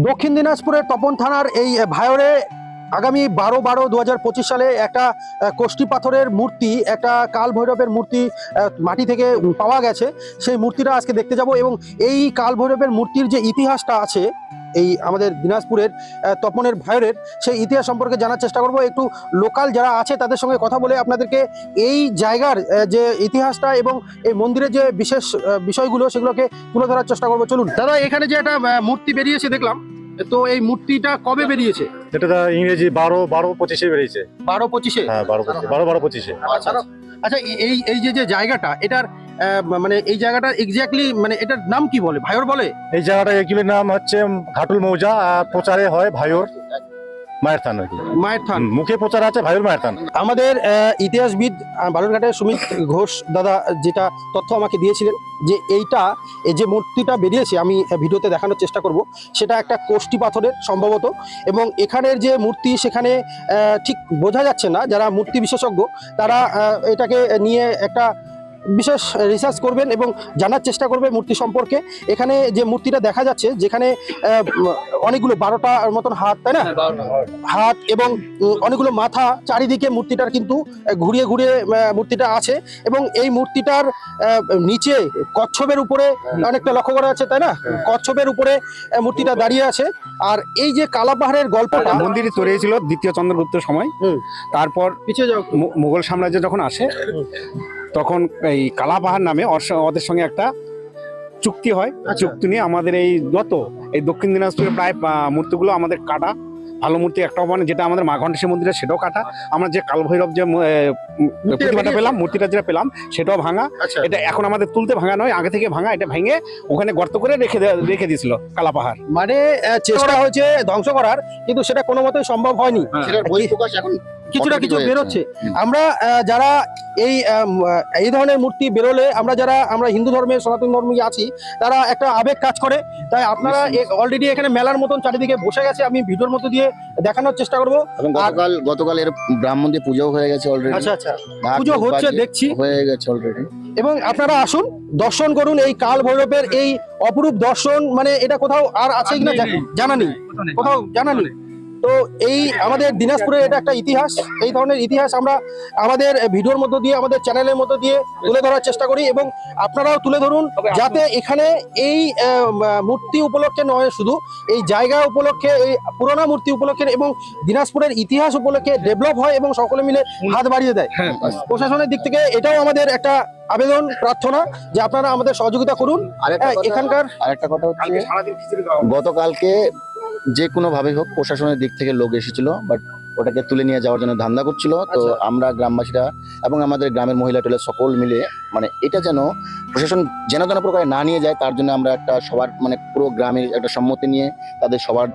দক্ষিণ দিনাজপুরের তপন থানার এই ভায়রে আগামী বারো বারো দু সালে একটা কোষ্টি পাথরের মূর্তি, একটা কাল ভৈরবের মূর্তি মাটি থেকে পাওয়া গেছে। সেই মূর্তিটা আজকে দেখতে যাব এবং এই কাল ভৈরবের মূর্তির যে ইতিহাসটা আছে এই আমাদের দিনাজপুরের তপনের ভায়রের সেই ইতিহাস সম্পর্কে জানার চেষ্টা করব। একটু লোকাল যারা আছে তাদের সঙ্গে কথা বলে আপনাদেরকে এই জায়গার যে ইতিহাসটা এবং এই মন্দিরের যে বিশেষ বিষয়গুলো সেগুলোকে তুলে ধরার চেষ্টা করব। চলুন। দাদা এখানে যে একটা মূর্তি বেরিয়েছে দেখলাম তো এই মূর্তিটা কবে বেরিয়েছে? এটা ইংরেজি বারো বারো পঁচিশে বেরিয়েছে। বারো পঁচিশে? হ্যাঁ বারো বারো বারো পঁচিশে। আচ্ছা আচ্ছা। এই- এই এই যে যে জায়গাটা এটার মানে এই জায়গাটা এক্স্যাক্টলি মানে এটার নাম কি বলে? ভাইয়র বলে? এই জায়গাটা এগুলির নাম হচ্ছে ঘাটুল মৌজা আর প্রচারে হয় ভাইওর মায়ের থান আর কি। মায়ের থান। মুখে প্রচার আছে ভাইওর মায়ের থান। আমাদের ইতিহাসবিদ বালুরঘাটের সুমিত ঘোষ দাদা যেটা তথ্য আমাকে দিয়েছিলেন যে এইটা এই যে মূর্তিটা বেরিয়েছে আমি ভিডিওতে দেখানোর চেষ্টা করব সেটা একটা কোষ্ঠী পাথরের সম্ভবত এবং এখানের যে মূর্তি সেখানে ঠিক বোঝা যাচ্ছে না যারা মূর্তি বিশেষজ্ঞ তারা এটাকে নিয়ে একটা বিশেষ রিসার্চ করবেন এবং জানার চেষ্টা করবে মূর্তি সম্পর্কে। এখানে যে মূর্তিটা দেখা যাচ্ছে যেখানে আহ, অনেকগুলো বারোটার মতন হাত তাই না? হাত এবং অনেকগুলো মাথা চারিদিকে মূর্তিটার কিন্তু ঘুরিয়ে ঘুরিয়ে আহ, মূর্তিটা আছে এবং এই মূর্তিটার আহ, নিচে কচ্ছপের উপরে অনেকটা লক্ষ্য করা যাচ্ছে তাই না? কচ্ছপের উপরে মূর্তিটা দাঁড়িয়ে আছে। আর এই যে কালাপাহাড়ের গল্পটা মন্দির তৈরি হয়েছিল দ্বিতীয় চন্দ্রগুপ্তের সময়। হুম। তারপর পিছিয়ে যাও। মু- মুঘল সাম্রাজ্য যখন আসে তখন এই কালাপাহাড় নামে ওদের সঙ্গে একটা চুক্তি হয়। আচ্ছা। চুক্তি নিয়ে আমাদের এই যত এই দক্ষিণ দিনাজপুরের প্রায় মূর্তিগুলো আমাদের কাটা। ভালো মূর্তি একটাও মানে যেটা আমাদের মা ঘণ্টেশ্বরী মন্দিরে সেটাও কাটা। আমরা যে কালভৈরব যে প্রতিমাটা পেলাম মূর্তিটা যেটা পেলাম সেটাও ভাঙা। আচ্ছা। এটা এখন আমাদের তুলতে ভাঙা নয় আগে থেকে ভাঙা এটা ভেঙে ওখানে গর্ত করে রেখে রেখে দিয়েছিল কালাপাহাড় মানে চেষ্টা হয়েছে ধ্বংস করার কিন্তু সেটা কোনো মতেই সম্ভব হয়নি। সেটার বহিঃপ্রকাশ এখন কিছুটা কিছু বেরোচ্ছে। আমরা আহ, যারা এই এই ধরনের মূর্তি বেরোলে আমরা যারা আমরা হিন্দু ধর্মের সনাতন ধর্মী আছি তারা একটা আবেগ কাজ করে। তাই আপনারা অলরেডি এখানে মেলার মতন চারিদিকে বসে গেছে আমি ভিডিওর মতো দিয়ে দেখানোর চেষ্টা করব। এবং গতকাল গতকাল এর ব্রাহ্মণ দিয়ে পুজো হয়ে গেছে অলরেডি আচ্ছা আচ্ছা। পুজো হচ্ছে দেখছি। হয়ে গেছে অলরেডি এবং আপনারা আসুন দর্শন করুন এই কাল ভৈরবের এই অপরূপ দর্শন মানে এটা কোথাও আর আছে কিনা জানা নেই। কোথাও জানা নেই। তো এই আমাদের দিনাজপুরের এটা একটা ইতিহাস। এই ধরনের ইতিহাস আমরা আমাদের ভিডিওর মধ্য দিয়ে আমাদের চ্যানেলের মধ্য দিয়ে তুলে ধরার চেষ্টা করি এবং আপনারাও তুলে ধরুন যাতে এখানে এই মূর্তি উপলক্ষে নয় শুধু এই জায়গা উপলক্ষে এই পুরোনো মূর্তি উপলক্ষে এবং দিনাজপুরের ইতিহাস উপলক্ষে ডেভেলপ হয় এবং সকলে মিলে হাত বাড়িয়ে দেয়। প্রশাসনের দিক থেকে এটাও আমাদের একটা আবেদন প্রার্থনা যে আপনারা আমাদের সহযোগিতা করুন। হ্যাঁ, এখানকার আরেকটা কথা হচ্ছে গতকালকে যে কোনো ভাবে হোক প্রশাসনের দিক থেকে লোক এসেছিল বাট ওটাকে তুলে নিয়ে যাওয়ার জন্য ধান্দা করছিল তো আচ্ছা। আমরা গ্রামবাসীরা এবং আমাদের গ্রামের মহিলা টোলের সকল মিলে মানে এটা যেন প্রশাসন যেন যেন প্রকারে না নিয়ে যায় তার জন্য আমরা একটা সবার মানে পুরো গ্রামের একটা সম্মতি নিয়ে তাদের সবার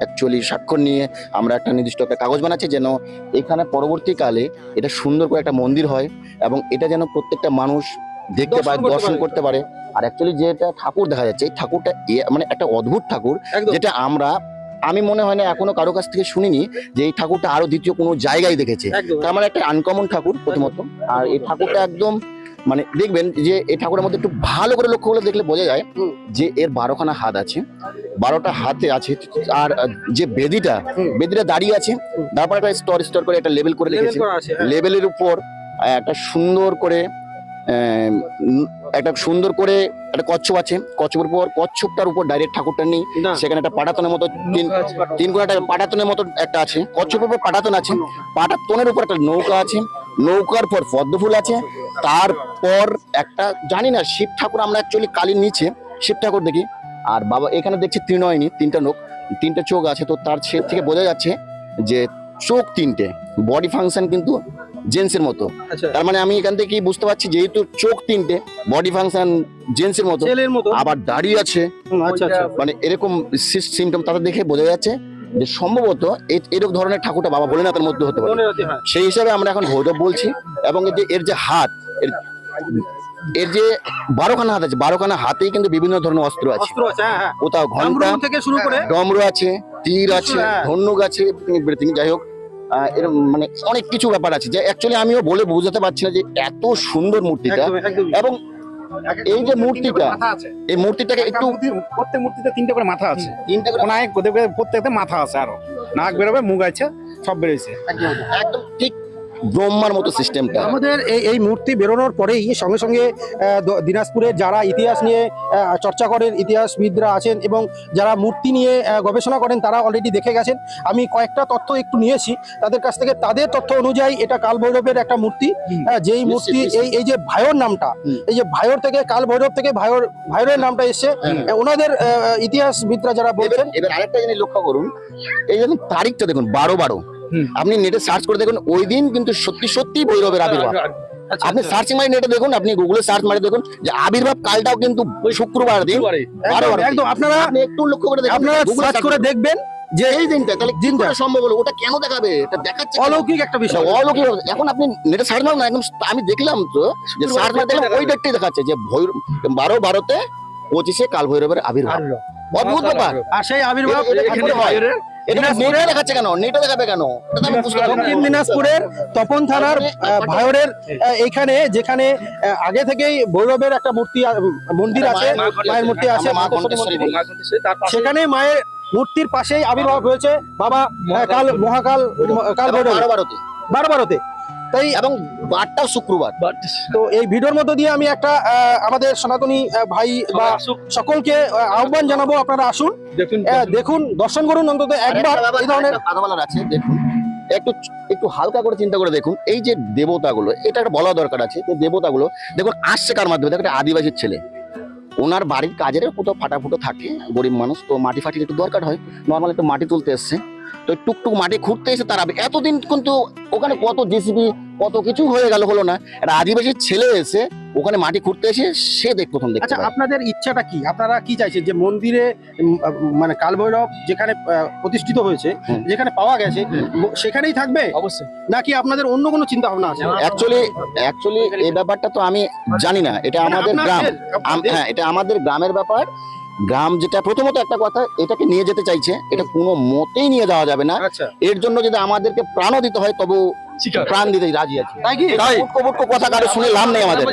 অ্যাকচুয়ালি স্বাক্ষর নিয়ে আমরা একটা নির্দিষ্ট একটা কাগজ বানাচ্ছি যেন এখানে পরবর্তীকালে এটা সুন্দর করে একটা মন্দির হয় এবং এটা যেন প্রত্যেকটা মানুষ দেখতে পায় দর্শন করতে পারে। আর অ্যাকচুয়ালি যেটা ঠাকুর দেখা যাচ্ছে এই ঠাকুরটা মানে একটা অদ্ভুত ঠাকুর যেটা আমরা আমি মনে হয় না এখনও কারও কাছ থেকে শুনিনি যে এই ঠাকুরটা আরও দ্বিতীয় কোনো জায়গায় দেখেছে। তার মানে একটা আনকমন ঠাকুর প্রথমত। আর এই ঠাকুরটা একদম মানে দেখবেন যে এই ঠাকুরের মধ্যে একটু ভালো করে লক্ষ্য করে দেখলে বোঝা যায় যে এর বারোখানা হাত আছে বারোটা হাতে আছে আর যে বেদিটা বেদিটা দাঁড়িয়ে আছে তারপর একটা স্তর স্তর করে একটা লেভেল করে রেখেছে। হ্যাঁ। লেভেলের উপর একটা সুন্দর করে একটা সুন্দর করে একটা কচ্ছপ আছে। কচ্ছপের উপর কচ্ছপটার উপর ডাইরেক্ট ঠাকুরটা নেই। সেখানে একটা পাটাতনের মতো তিন তিন কোন একটা পাটাতনের মতো একটা আছে। কচ্ছপের উপর পাটাতন আছে। পাটাতনের উপর একটা নৌকা আছে। নৌকার পর পদ্ম ফুল আছে। তারপর একটা জানি না শিব ঠাকুর আমরা অ্যাকচুয়ালি কালীর নিচে। শিব ঠাকুর দেখি। আর বাবা এখানে দেখছি ত্রিনয়নী তিনটা নোক তিনটা চোখ আছে। তো তার সে থেকে বোঝা যাচ্ছে যে চোখ তিনটে। বডি ফাংশন কিন্তু জেন্টসের মতো। আচ্ছা। তার মানে আমি এখান থেকে বুঝতে পারছি যেহেতু চোখ তিনটে বডি ফাংশন জেন্টসের মতো। মতো। আবার দাড়ি আছে। আচ্ছা আচ্ছা। মানে এরকম সিমটম তাদের দেখে বোঝা যাচ্ছে যে সম্ভবত এরকম ধরনের ঠাকুরটা বাবা ভোলেনাথের মধ্যে হতে পারে। হয়। সেই হিসাবে আমরা এখন ভৈরব বলছি এবং এর যে এর যে হাত এর এর যে বারোখানা হাত আছে বারোখানা হাতেই কিন্তু বিভিন্ন ধরনের অস্ত্র আছে। হ্যাঁ হ্যাঁ। কোথাও ঘণ্টা ডামরু থেকে শুরু করে ডমরু আছে তীর আছে। ধনুক আছে যাই হোক। এরম মানে অনেক কিছু ব্যাপার আছে যে অ্যাকচুয়ালি আমিও বলে বোঝাতে পারছি না যে এত সুন্দর মূর্তিটা এবং এই যে মূর্তিটা এই মূর্তিটাকে একটু প্রত্যেক মূর্তিতে তিনটে করে মাথা আছে। তিনটে করে কোনায় প্রত্যেকতে মাথা আছে আরও। নাক বেরোবে মুখ আছে সব বেরোয়েছে একদম ঠিক ব্রহ্মার মতো সিস্টেমটা আমাদের এই এই মূর্তি বেরোনোর পরেই সঙ্গে সঙ্গে দিনাজপুরের যারা ইতিহাস নিয়ে চর্চা করেন ইতিহাসবিদরা আছেন এবং যারা মূর্তি নিয়ে গবেষণা করেন তারা অলরেডি দেখে গেছেন। আমি কয়েকটা তথ্য একটু নিয়েছি। তাদের কাছ থেকে তাদের তথ্য অনুযায়ী এটা কাল ভৈরবের একটা মূর্তি। যেই মূর্তি এই এই যে ভায়র নামটা এই যে ভায়র থেকে কাল ভৈরব থেকে ভায়র ভায়রের নামটা এসছে। ওনাদের ইতিহাসবিদরা যারা এবার আরেকটা জিনিস লক্ষ্য করুন। এই দেখুন তারিখটা দেখুন বারো বারো। আপনি নেটে সার্চ করে দেখুন ওই দিন কিন্তু সত্যি সত্যি ভৈরবের আবির্ভাব। আপনি সার্চিং মারি নেটে দেখুন আপনি গুগলে সার্চ মারি দেখুন যে আবির্ভাব কালটাও কিন্তু শুক্রবার দিন একদম, আপনারা একটু লক্ষ্য করে দেখুন আপনারা সার্চ করে দেখবেন যে এই দিনটা তাহলে দিনটা। সম্ভব হলো? ওটা কেন দেখাবে? এটা দেখাচ্ছে অলৌকিক একটা বিষয়। অলৌকিক এখন আপনি নেটে সার্চ মারুন না একদম আমি দেখলাম তো যে সার্চ মারতে গেলে ওই ডেটটাই দেখাচ্ছে যে ভৈর বারো বারোতে পঁচিশে কাল ভৈরবের আবির্ভাব। অদ্ভুত ব্যাপার। আর সেই আবির্ভাব এটা- নেটে দেখাচ্ছে কেন? নেটে দেখাবে কেন। দক্ষিণ দিনাজপুরের তপন থানার ভায়রের আহ, এইখানে যেখানে আহ, আগে থেকেই ভৈরবের একটা মূর্তি মন্দির আছে মায়ের মূর্তি আছে। সেখানে মায়ের মূর্তির পাশেই আবির্ভাব হয়েছে বাবা কাল মহাকাল কাল ভৈরব। বারো বারোতে। বারো বারোতে। তাই এবং বারটাও শুক্রবার। তো এই ভিডিওর মধ্য দিয়ে আমি একটা আমাদের সনাতনী ভাই বা সকলকে আহ্বান জানাব আপনারা আসুন। দেখুন দর্শন করুন অন্তত একবার এই ধরনের আরেকটা কথা বলার আছে দেখুন। একটু একটু হালকা করে চিন্তা করে দেখুন। এই যে দেবতাগুলো এটা একটা বলা দরকার আছে যে দেবতাগুলো দেখুন আসছে কার মাধ্যমে? দেখুন একটা আদিবাসীর ছেলে। ওনার বাড়ির কাজের কোথাও ফাটাফুটো থাকে গরিব মানুষ তো মাটি ফাটির একটু দরকার হয়। নর্মাল একটু মাটি তুলতে এসছে। তো টুকটুক মাটি খুঁড়তে এসে তারা এতদিন কিন্তু ওখানে কত জিসিবি কত কিছু হয়ে গেল হলো না। একটা আদিবাসীর ছেলে এসে ওখানে মাটি খুঁড়তে এসে সে দেখ প্রথম দেখতে আচ্ছা আপনাদের ইচ্ছাটা কি? আপনারা কি চাইছেন যে মন্দিরে মানে কালভৈরব যেখানে প্রতিষ্ঠিত হয়েছে যেখানে পাওয়া গেছে সেখানেই থাকবে? অবশ্যই। নাকি আপনাদের অন্য কোনো চিন্তা ভাবনা আছে অ্যাকচুয়ালি অ্যাকচুয়ালি এই ব্যাপারটা তো আমি জানি না। এটা মানে আমাদের গ্রাম। হ্যাঁ এটা আমাদের গ্রামের ব্যাপার। গ্রাম যেটা প্রথমত একটা কথা এটাকে নিয়ে যেতে চাইছে এটা কোনো মতেই নিয়ে যাওয়া যাবে না। আচ্ছা। এর জন্য যদি আমাদেরকে প্রাণও দিতে হয় তবু প্রাণ দিতে রাজি আছে। কথা কারও শুনে লাভ নেই আমাদের।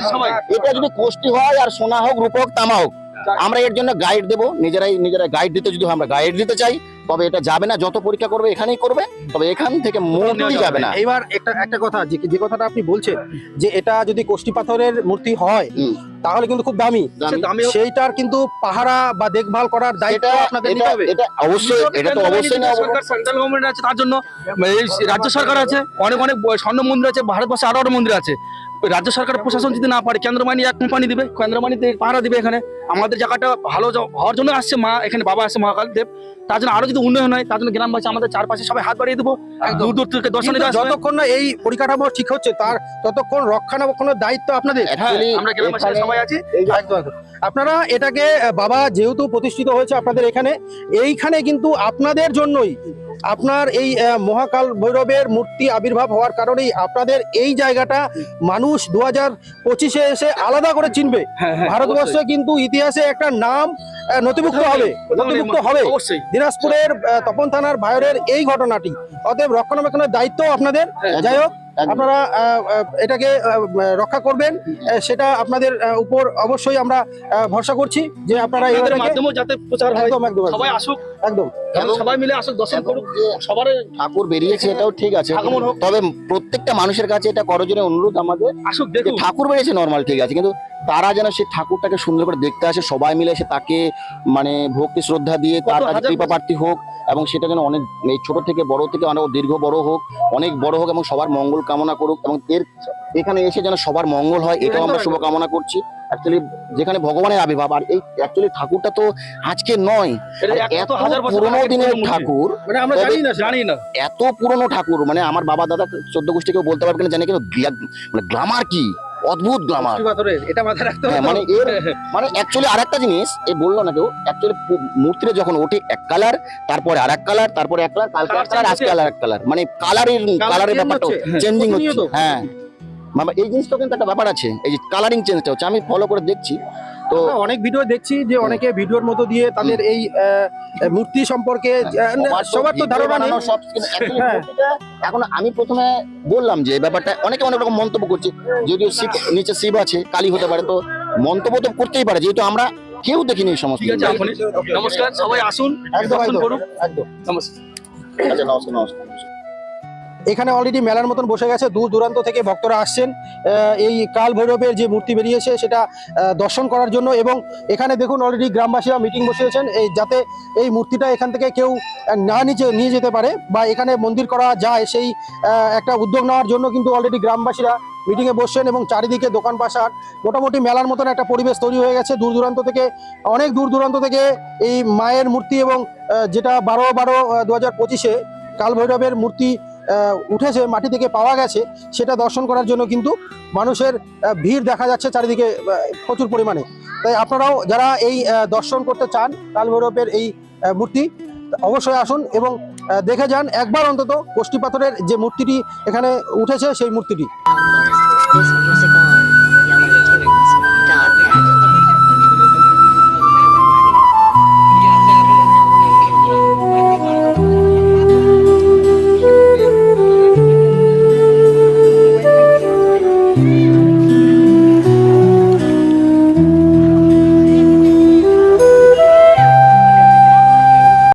এটা যদি কোষ্টি হয় আর সোনা হোক রূপ হোক তামা হোক আমরা এর জন্য গাইড দেবো। নিজেরাই নিজেরা গাইড দিতে যদি আমরা গাইড দিতে চাই। তবে এটা যাবে না যত পরীক্ষা করবে এখানেই করবে তবে এখান থেকে মূর্তি যাবে না। এইবার একটা একটা কথা যে যে কথাটা আপনি বলছেন যে এটা যদি কোষ্টি পাথরের মূর্তি হয় তাহলে কিন্তু খুব দামি। সেইটার কিন্তু পাহারা বা দেখভাল করার দায়িত্ব আপনাদের নিতে হবে। এটা অবশ্যই এটা তো অবশ্যই না সরকার সেন্ট্রাল গভর্নমেন্ট আছে তার জন্য এই রাজ্য সরকার আছে অনেক অনেক স্বর্ণ মন্দির আছে ভারতবর্ষে আরও আরও মন্দির আছে। ওই রাজ্য সরকার প্রশাসন যদি না পারে কেন্দ্র বাহিনী এক কোম্পানি দিবে কেন্দ্র বাহিনীতে পাহারা দিবে এখানে। আমাদের জায়গাটা ভালো হওয়ার জন্য আসছে মা এখানে বাবা আসছে মহাকাল দেব তার জন্য আরও যদি উন্নয়ন হয় তার জন্য গ্রামবাসী আমাদের চারপাশে সবাই হাত বাড়িয়ে দেবো। দূর দূর থেকে দর্শনে যতক্ষণ না এই পরিকাঠামো ঠিক হচ্ছে তার ততক্ষণ রক্ষণাবেক্ষণের দায়িত্ব আপনাদের। Actually, আমরা গ্রামবাসী সবাই আছি। আপনারা এটাকে বাবা যেহেতু প্রতিষ্ঠিত হয়েছে আপনাদের এখানে এইখানে কিন্তু আপনাদের জন্যই আপনার এই মহাকাল ভৈরবের মূর্তি আবির্ভাব হওয়ার কারণেই আপনাদের এই জায়গাটা মানুষ দু হাজার পঁচিশে এসে আলাদা করে চিনবে। হ্যাঁ, হ্যাঁ, ভারতবর্ষে কিন্তু ইতিহাসে একটা নাম নথিভুক্ত হবে নথিভুক্ত হবে। দিনাজপুরের তপন থানার ভাইরের এই ঘটনাটি। অতএব রক্ষণাবেক্ষণের দায়িত্ব আপনাদের। হ্যাঁ, যাই হোক। আপনারা এটাকে রক্ষা করবেন সেটা আপনাদের উপর অবশ্যই আমরা আহ, ভরসা করছি যে আপনারা এটাকে- মাধ্যমেও যাতে প্রচার হয়। একদম একদম সবাই আসুক। একদম। সবাই মিলে আসুক দর্শন করুক সবার ঠাকুর বেরিয়েছে এটাও ঠিক আছে। তবে প্রত্যেকটা মানুষের কাছে এটা করজনে অনুরোধ আমাদের আসুক ঠাকুর বেরিয়েছে নর্মাল ঠিক আছে। কিন্তু তারা যেন সেই ঠাকুরটাকে সুন্দর করে দেখতে আসে সবাই মিলে এসে তাকে মানে ভক্তি শ্রদ্ধা দিয়ে তার কাছে কৃপা প্রার্থী হোক এবং সেটা যেন অনেক এই ছোট থেকে বড় থেকে অনেক দীর্ঘ বড় হোক অনেক বড় হোক এবং সবার মঙ্গল কামনা করুক এবং এর এখানে এসে যেন সবার মঙ্গল হয় এটাও আমরা শুভকামনা করছি। অ্যাকচুয়ালি যেখানে ভগবানের আবির্ভাব আর এই অ্যাকচুয়ালি ঠাকুরটা তো আজকে নয় এত হাজার পুরোনো দিনের ঠাকুর মানে এত পুরনো ঠাকুর মানে আমার বাবা দাদা চোদ্দ গোষ্ঠী কেউ বলতে পারবে না জানে কিন্তু মানে গ্লামার কি? অদ্ভুত গ্লামার এটা মাথায় রাখতে হবে। হ্যাঁ, মানে এর মানে অ্যাকচুয়ালি আর একটা জিনিস এ বলল না কেউ অ্যাকচুয়ালি মূর্তিটা যখন ওঠে এক কালার তারপরে আর এক কালার তারপরে এক কালার কালকে এক কালার আজকে আর এক কালার মানে কালারের কালারের ব্যাপারটা চেঞ্জিং হচ্ছে। হ্যাঁ। মানে এই জিনিসটা কিন্তু একটা ব্যাপার আছে। এই যে কালারিং চেঞ্জটা হচ্ছে আমি ফলো করে দেখছি। তো অনেক ভিডিও দেখছি যে অনেকে ভিডিওর মতো দিয়ে তাদের এই আহ, মূর্তি সম্পর্কে সবার তো ধারণা নেই। হ্যাঁ। এখন আমি প্রথমে বললাম যে ব্যাপারটা অনেকে অনেক রকম মন্তব্য করছে। যদিও শিব নিচে শিব আছে কালী হতে পারে তো মন্তব্য তো করতেই পারে যেহেতু আমরা কেউ দেখিনি এই সমস্ত নমস্কার সবাই আসুন একদম একদম একদম। নমস্কার। আচ্ছা নমস্কার নমস্কার। এখানে অলরেডি মেলার মতন বসে গেছে। দূর দূরান্ত থেকে ভক্তরা আসছেন। এই কাল ভৈরবের যে মূর্তি বেরিয়েছে, সেটা দর্শন করার জন্য এবং এখানে দেখুন অলরেডি গ্রামবাসীরা মিটিং বসিয়েছেন। এই, যাতে এই মূর্তিটা এখান থেকে কেউ না নিচে, নিয়ে যেতে পারে বা এখানে মন্দির করা যায় সেই একটা উদ্যোগ নেওয়ার জন্য কিন্তু অলরেডি গ্রামবাসীরা মিটিংয়ে বসছেন এবং চারিদিকে দোকান পাশার মোটামুটি মেলার মতন একটা পরিবেশ তৈরি হয়ে গেছে। দূর দূরান্ত থেকে, অনেক দূর দূরান্ত থেকে এই মায়ের মূর্তি এবং যেটা বারো বারো দু হাজার পঁচিশে কাল ভৈরবের মূর্তি উঠেছে, মাটি থেকে পাওয়া গেছে, সেটা দর্শন করার জন্য কিন্তু মানুষের ভিড় দেখা যাচ্ছে চারিদিকে প্রচুর পরিমাণে। তাই আপনারাও যারা এই দর্শন করতে চান কাল ভৈরবের এই মূর্তি, অবশ্যই আসুন এবং দেখে যান একবার অন্তত কোষ্ঠী পাথরের যে মূর্তিটি এখানে উঠেছে, সেই মূর্তিটি।